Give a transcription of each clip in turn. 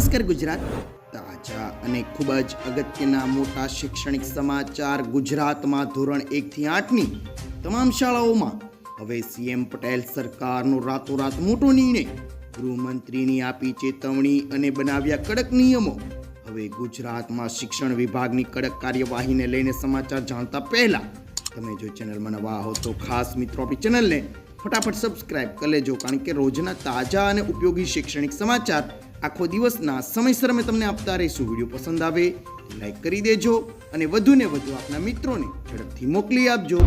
નમસ્કાર ગુજરાત. તાજા અને ખૂબ જ અગત્યના મોટા શૈક્ષણિક સમાચાર ગુજરાતમાં ધોરણ એકથી આઠની તમામ શાળાઓમાં. હવે સીએમ પટેલ સરકારનો રાતોરાત મોટો નિર્ણય ગૃહમંત્રીની આપી ચેતવણી અને બનાવ્યા કડક નિયમો. હવે ગુજરાતમાં શિક્ષણ વિભાગની કડક કાર્યવાહીને લઈને સમાચાર જાણતા પહેલા તમે જો ચેનલમાં નવા હો તો ખાસ મિત્રો આપણી ચેનલને ફટાફટ સબસ્ક્રાઇબ કરી લેજો, કારણ કે રોજના તાજા અને ઉપયોગી શૈક્ષણિક સમાચાર આખો દિવસના સમયસર અમે તમને આપતા રહીશું. વીડિયો પસંદ આવે, લાઈક કરી દેજો અને વધુને વધુ આપના મિત્રોને ઝડપથી મોકલી આપજો.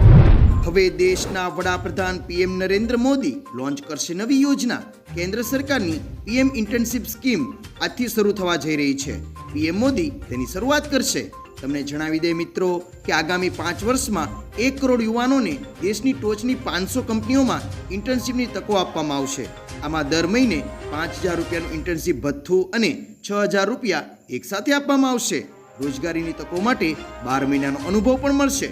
હવે દેશના વડાપ્રધાન પીએમ નરેન્દ્ર મોદી લોન્ચ કરશે નવી યોજના. કેન્દ્ર સરકારની પીએમ ઇન્ટર્નશિપ સ્કીમ આજથી શરૂ થવા જઈ રહી છે. પીએમ મોદી તેની શરૂઆત કરશે. તમને જણાવી દે મિત્રો કે આગામી પાંચ વર્ષમાં એક કરોડ યુવાનોને દેશની ટોચની પાંચસો કંપનીઓમાં ઇન્ટર્નશીપની તકો આપવામાં આવશે. આમાં દર મહિને પાંચ હજાર રૂપિયાનું ઇન્ટર્નશીપ ભથ્થું અને છ હજાર રૂપિયા એકસાથે આપવામાં આવશે. રોજગારીની તકો માટે બાર મહિનાનો અનુભવ પણ મળશે.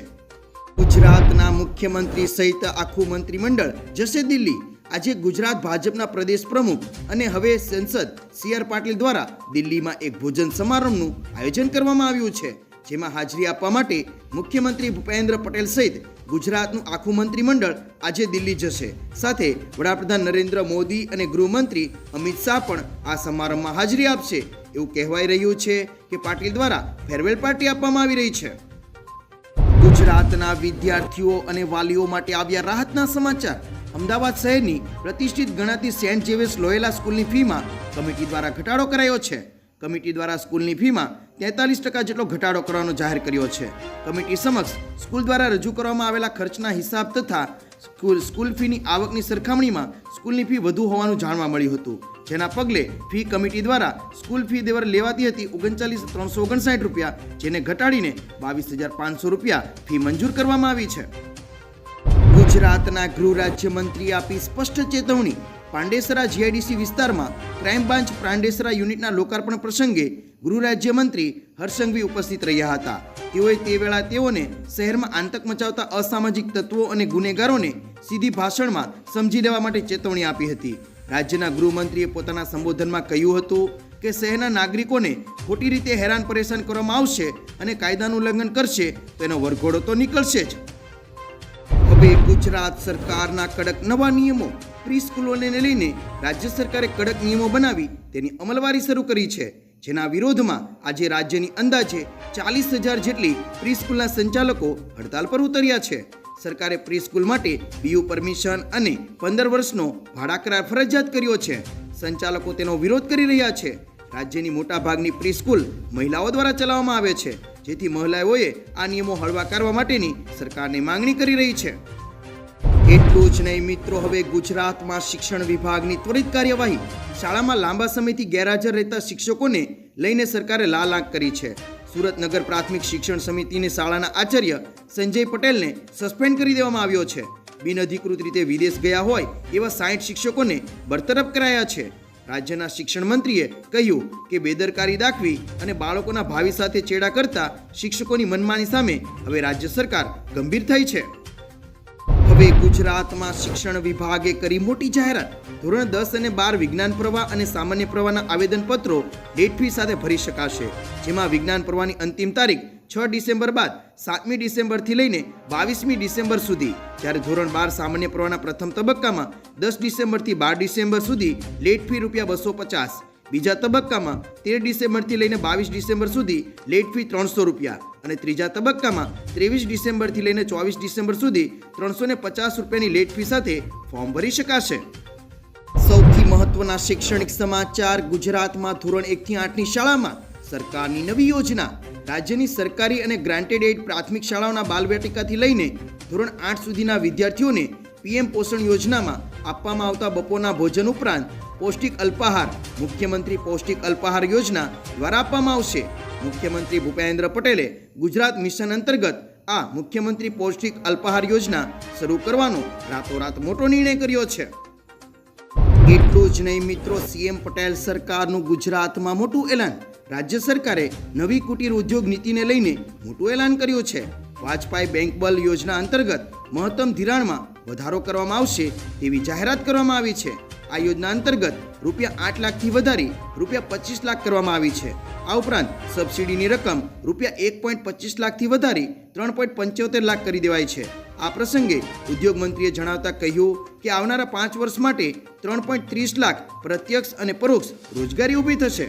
ગુજરાતના મુખ્યમંત્રી સહિત આખું મંત્રીમંડળ જશે દિલ્હી. આજે ગુજરાત ભાજપના પ્રદેશ પ્રમુખ અને હવે સંસદ સી આર પાટીલ દ્વારા દિલ્હીમાં એક ભોજન સમારંભનું આયોજન કરવામાં આવ્યું છે. જેમાં હાજરી આપવા માટે મુખ્યમંત્રી ભૂપેન્દ્ર પટેલ સહિત ગુજરાતનું આખું મંત્રીમંડળ આજે દિલ્હી જશે. સાથે વડાપ્રધાન નરેન્દ્ર મોદી અને ગૃહમંત્રી અમિત શાહ પણ આ સમારંભમાં હાજરી આપશે. એવું કહેવાઈ રહ્યું છે કે પાટીલ દ્વારા ફેરવેલ પાર્ટી આપવામાં આવી રહી છે. ગુજરાતના વિદ્યાર્થીઓ અને વાલીઓ માટે આવ્યા રાહતના સમાચાર. અમદાવાદ શહેરની પ્રતિષ્ઠિત ગણાતી સેન્ટ જેવેસ લોયેલા સ્કૂલની ફીમાં કમિટી દ્વારા ઘટાડો કરાયો છે. કમિટી દ્વારા સ્કૂલની ફીમાં તેતાલીસ ટકા જેટલો ઘટાડો કરવાનો જાહેર કર્યો છે. કમિટી સમક્ષ સ્કૂલ દ્વારા રજૂ કરવામાં આવેલા ખર્ચના હિસાબ તથા સ્કૂલ સ્કૂલ ફીની આવકની સરખામણીમાં સ્કૂલની ફી વધુ હોવાનું જાણવા મળ્યું હતું. જેના પગલે ફી કમિટી દ્વારા સ્કૂલ ફી દેવર લેવાતી હતી ઓગણચાલીસ ત્રણસો ઓગણસાઠ રૂપિયા, જેને ઘટાડીને બાવીસ હજાર પાંચસો રૂપિયા ફી મંજૂર કરવામાં આવી છે. ગુજરાતના ગૃહ રાજ્યમંત્રીએ આપી સ્પષ્ટ ચેતવણી. પાંડેસરા જીઆઈડીસી વિસ્તારમાં ક્રાઇમ બ્રાન્ચ પાંડેસરા યુનિટના લોકાર્પણ પ્રસંગે ગૃહ રાજ્યમંત્રી હર્ષંઘવી ઉપસ્થિત રહ્યા હતા. તેઓએ તે વેળા તેઓને શહેરમાં આતંક મચાવતા અસામાજિક તત્વો અને ગુનેગારોને સીધી ભાષણમાં સમજી લેવા માટે ચેતવણી આપી હતી. રાજ્યના ગૃહમંત્રીએ પોતાના સંબોધનમાં કહ્યું હતું કે શહેરના નાગરિકોને ખોટી રીતે હેરાન પરેશાન કરવામાં આવશે અને કાયદાનું ઉલ્લંઘન કરશે તો એનો વરઘોડો તો નીકળશે જ. હવે ગુજરાત સરકારના કડક નવા નિયમો પ્રી સ્કૂલોને લઈને રાજ્ય સરકારે કડક નિયમો બનાવી તેની અમલવારી શરૂ કરી છે. જેના વિરોધમાં આજે રાજ્યની અંદાજે ચાલીસ હજાર જેટલી પ્રીસ્કૂલના સંચાલકો હડતાલ પર ઉતર્યા છે. સરકારે પ્રીસ્કૂલ માટે બીયુ પરમિશન અને પંદર વર્ષનો ભાડા કરાર ફરજિયાત કર્યો છે. સંચાલકો તેનો વિરોધ કરી રહ્યા છે. રાજ્યની મોટાભાગની પ્રી સ્કૂલ મહિલાઓ દ્વારા ચલાવવામાં આવે છે, જેથી મહિલાઓએ આ નિયમો હળવા કરવા માટેની સરકારને માંગણી કરી રહી છે. એટલું જ નહીં મિત્રો, હવે ગુજરાતમાં શિક્ષણ વિભાગની ત્વરિત કાર્યવાહી શાળામાં લાંબા સમયથી ગેરહાજર રહેતા શિક્ષકોને લઈને સરકારે લાલ આંખ કરી છે. સુરત નગર પ્રાથમિક શિક્ષણ સમિતિની શાળાના આચાર્ય સંજય પટેલને સસ્પેન્ડ કરી દેવામાં આવ્યો છે. બિનઅધિકૃત રીતે વિદેશ ગયા હોય એવા સાઠ શિક્ષકોને બરતરફ કરાયા છે. રાજ્યના શિક્ષણ મંત્રીએ કહ્યું કે બેદરકારી દાખવી અને બાળકોના ભાવિ સાથે ચેડા કરતા શિક્ષકોની મનમાની સામે હવે રાજ્ય સરકાર ગંભીર થઈ છે. હવે ગુજરાતમાં શિક્ષણ વિભાગે કરી મોટી જાહેરાત. ધોરણ દસ અને બાર વિજ્ઞાન પ્રવાહ અને સામાન્ય પ્રવાહના આવેદનપત્રો ડેટ ફી સાથે ભરી શકાશે. જેમાં વિજ્ઞાન પ્રવાહની અંતિમ તારીખ છ ડિસેમ્બર બાદ સાતમી ડિસેમ્બરથી લઈને બાવીસમી ડિસેમ્બર સુધી. જ્યારે ધોરણ બાર સામાન્ય પ્રવાહના પ્રથમ તબક્કામાં દસ ડિસેમ્બરથી બાર ડિસેમ્બર સુધી લેટ ફી રૂપિયા બસો પચાસ બીજા તબક્કામાં તેર ડિસેમ્બરથી લઈને બાવીસ ડિસેમ્બર સુધી લેટ ફી ત્રણસો રૂપિયા અને ત્રીજા તબક્કામાં ત્રેવીસ ડિસેમ્બરથી લઈને ચોવીસ ડિસેમ્બર સુધી ત્રણસો ને પચાસ રૂપિયાની લેટ ફી સાથે ફોર્મ ભરી શકાશે. સૌથી મહત્વના શૈક્ષણિક સમાચાર ગુજરાતમાં ધોરણ એકથી આઠની શાળામાં સરકારની નવી યોજના. રાજ્યની સરકારી અને ગ્રાન્ટેડ એડ પ્રાથમિક શાળાઓના બાલવાટિકાથી લઈને ધોરણ આઠ સુધીના વિદ્યાર્થીઓને પીએમ પોષણ યોજનામાં આપવામાં આવતા બપોરના ભોજન ઉપરાંત પૌષ્ટિક અલ્પાહાર મુખ્યમંત્રી પૌષ્ટિક અલ્પાહાર યોજના દ્વારા આપવામાં આવશે. મુખ્યમંત્રી ભૂપેન્દ્ર પટેલે ગુજરાત મિશન અંતર્ગત આ મુખ્યમંત્રી પૌષ્ટિક અલ્પાહાર યોજના શરૂ કરવાનો રાતોરાત મોટો નિર્ણય કર્યો છે. એટલું જ નહીં મિત્રો, સીએમ પટેલ સરકારનું ગુજરાતમાં મોટું એલાન. રાજ્ય સરકારે નવી કુટીર ઉદ્યોગ નીતિને લઈને મોટું એલાન કર્યું છે. વાજપાઈ બેંક બલ યોજના અંતર્ગત મહત્તમ ધિરાણમાં વધારો કરવામાં આવશે તેવી જાહેરાત કરવામાં આવી છે. આ યોજના અંતર્ગત રૂપિયા આઠ લાખથી વધારી, રૂપિયા પચીસ લાખ કરવામાં આવી છે. આ ઉપરાંત સબસિડીની રકમ રૂપિયા એક પોઈન્ટ પચીસ લાખથી વધારી, ત્રણ પોઈન્ટ પંચોતેર લાખ કરી દેવાય છે. આ પ્રસંગે ઉદ્યોગ મંત્રીએ જણાવતા કહ્યું કે આવનારા પાંચ વર્ષ માટે ત્રણ પોઈન્ટ ત્રીસ લાખ પ્રત્યક્ષ અને પરોક્ષ રોજગારી ઊભી થશે.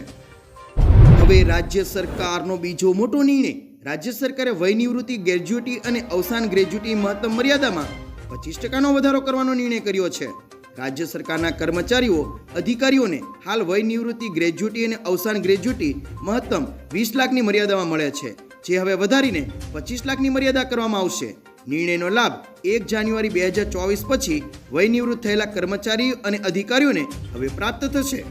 હવે રાજ્ય સરકારનો બીજો મોટો નિર્ણય, રાજ્ય સરકારે વય નિવૃત્તિ ગ્રેજ્યુટી અને અવસાન ગ્રેજ્યુટી મહત્તમ મર્યાદામાં પચીસ ટકાનો વધારો કરવાનો નિર્ણય કર્યો છે. રાજ્ય સરકારના કર્મચારીઓ, અધિકારીઓને હાલ વય નિવૃત્તિ ગ્રેજ્યુટી અને અવસાન ગ્રેજ્યુટી મહત્તમ વીસ લાખની મર્યાદામાં મળે છે, જે હવે વધારીને પચીસ લાખની મર્યાદા કરવામાં આવશે. નિર્ણયનો લાભ એક જાન્યુઆરી બે હજાર ચોવીસ પછી વય નિવૃત્ત થયેલા કર્મચારી અને અધિકારીઓને હવે પ્રાપ્ત થશે.